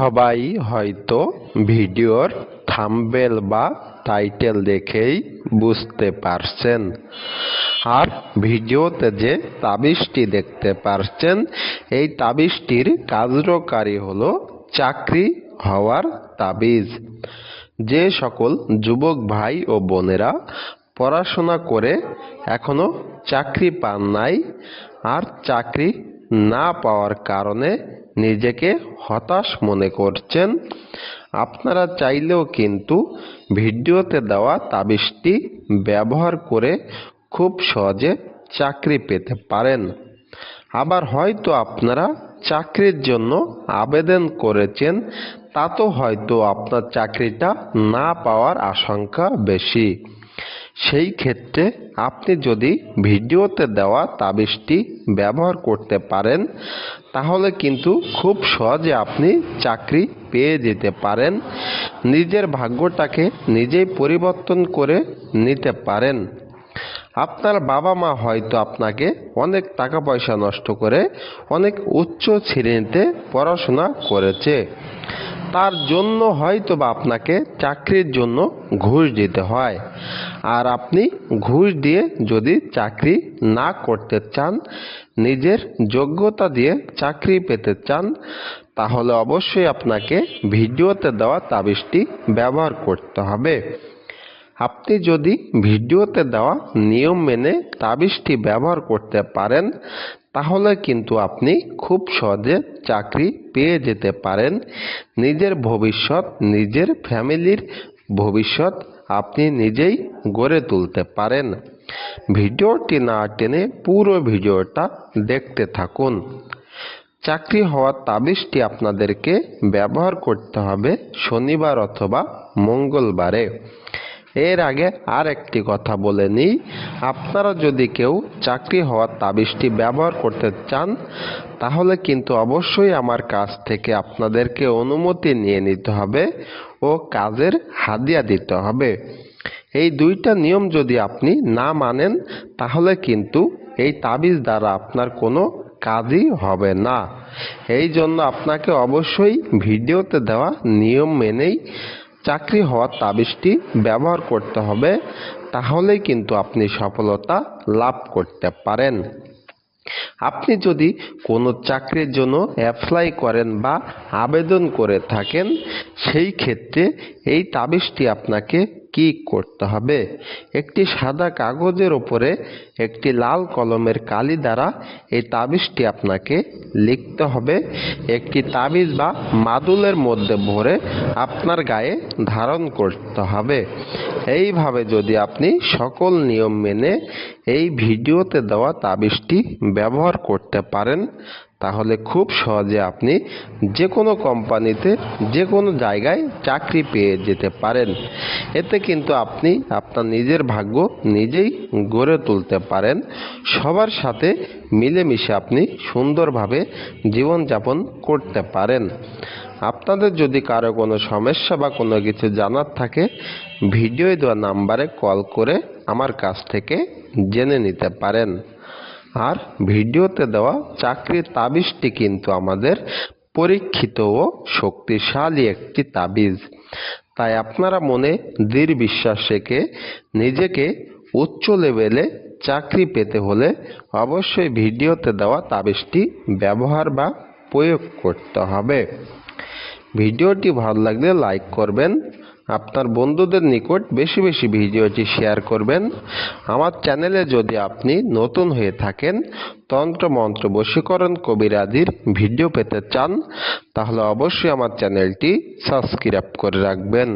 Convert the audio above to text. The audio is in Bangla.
সবাই হয়তো ভিডিওর থাম্বনেল বা টাইটেল দেখেই বুঝতে পারছেন। আর ভিডিওতে যে তাবিজটি দেখতে পারছেন, এই তাবিজটির কার্যকারী হলো চাকরি হওয়ার তাবিজ। যে সকল যুবক ভাই ও বোনেরা পড়াশোনা করে এখনও চাকরি পান নাই, আর চাকরি না পাওয়ার কারণে নিজেকে হতাশ মনে করছেন। আপনারা চাইলেও কিন্তু ভিডিওতে দেওয়া তাবিজটি ব্যবহার করে খুব সহজে চাকরি পেতে পারেন। আবার হয়তো আপনারা চাকরির জন্য আবেদন করেছেন তা তো হয়তো আপনার চাকরিটা না পাওয়ার আশঙ্কা বেশি। সেই ক্ষেত্রে আপনি যদি ভিডিওতে দেওয়া তাবিজটি ব্যবহার করতে পারেন, তাহলে কিন্তু খুব সহজে আপনি চাকরি পেয়ে যেতে পারেন। নিজের ভাগ্যটাকে নিজেই পরিবর্তন করে নিতে পারেন। আপনার বাবা মা হয়তো আপনাকে অনেক টাকা পয়সা নষ্ট করে অনেক উচ্চ শ্রেণীতে পড়াশোনা করেছে। তার জন্য হয়তো বা আপনাকে চাকরির জন্য ঘুষ দিতে হয়। আর আপনি ঘুষ দিয়ে যদি চাকরি না করতে চান, নিজের যোগ্যতা দিয়ে চাকরি পেতে চান, তাহলে অবশ্যই আপনাকে ভিডিওতে দেওয়া তাবিজটি ব্যবহার করতে হবে। আপনি যদি ভিডিওতে দেওয়া নিয়ম মেনে তাবিজটি ব্যবহার করতে পারেন তাহলে কিন্তু আপনি খুব সহজে চাকরি পেয়ে যেতে পারেন। নিজের ভবিষ্যৎ, নিজের ফ্যামিলির ভবিষ্যৎ আপনি নিজেই গড়ে তুলতে পারেন। ভিডিওটি না টেনে পুরো ভিডিওটা দেখতে থাকুন। চাকরি হওয়ার তাবিজটি আপনাদেরকে ব্যবহার করতে হবে শনিবার অথবা মঙ্গলবারে। এর আগে আর একটি কথা বলে নিই। আপনারা যদি কেউ চাকরি হওয়ার তাবিজটি ব্যবহার করতে চান, তাহলে কিন্তু অবশ্যই আমার কাছ থেকে আপনাদেরকে অনুমতি নিয়ে নিতে হবে ও কাজের হাদিয়া দিতে হবে। এই দুইটা নিয়ম যদি আপনি না মানেন, তাহলে কিন্তু এই তাবিজ দ্বারা আপনার কোনো কাজই হবে না। এই জন্য আপনাকে অবশ্যই ভিডিওতে দেওয়া নিয়ম মেনেই চাকরি হওয়ার তাবিজটি ব্যবহার করতে হবে তাহলে কিন্তু আপনি সফলতা লাভ করতে পারেন। আপনি যদি কোনো চাকরির জন্য অ্যাপ্লাই করেন বা আবেদন করে থাকেন সেই ক্ষেত্রে এই তাবিজটি আপনাকে কি করতে হবে? একটি সাদা কাগজের ওপরে একটি লাল কলমের কালি দ্বারা এই তাবিজটি আপনাকে লিখতে হবে। একটি তাবিজ বা মাদুলের মধ্যে ভরে আপনার গায়ে ধারণ করতে হবে। এইভাবে যদি আপনি সকল নিয়ম মেনে এই ভিডিওতে দেওয়া তাবিজটি ব্যবহার করতে পারেন তাহলে খুব সহজে আপনি যে কোনো কোম্পানিতে যে কোনো জায়গায় চাকরি পেয়ে যেতে পারেন। এতে কিন্তু আপনি আপনার নিজের ভাগ্য নিজেই গড়ে তুলতে পারেন। সবার সাথে মিলেমিশে আপনি সুন্দরভাবে জীবনযাপন করতে পারেন। আপনাদের যদি কারও কোনো সমস্যা বা কোনো কিছু জানার থাকে, ভিডিওয় দেওয়া নাম্বারে কল করে আমার কাছ থেকে জেনে নিতে পারেন। আর ভিডিওতে দেওয়া চাকরির তাবিজটি কিন্তু আমাদের পরীক্ষিত ও শক্তিশালী একটি তাবিজ। তাই আপনারা মনে দৃঢ় বিশ্বাস রেখে নিজেকে উচ্চ লেভেলে চাকরি পেতে হলে অবশ্যই ভিডিওতে দেওয়া তাবিজটি ব্যবহার বা প্রয়োগ করতে হবে। ভিডিওটি ভালো লাগলে লাইক করবেন আপনার বন্ধুদের নিকট বেশি বেশি ভিডিওটি শেয়ার করবেন। আমার চ্যানেলে যদি আপনি নতুন হয়ে থাকেন তন্ত্র মন্ত্র বশীকরণ কবিরাজির ভিডিও পেতে চান, তাহলে অবশ্যই আমার চ্যানেলটি সাবস্ক্রাইব করে রাখবেন।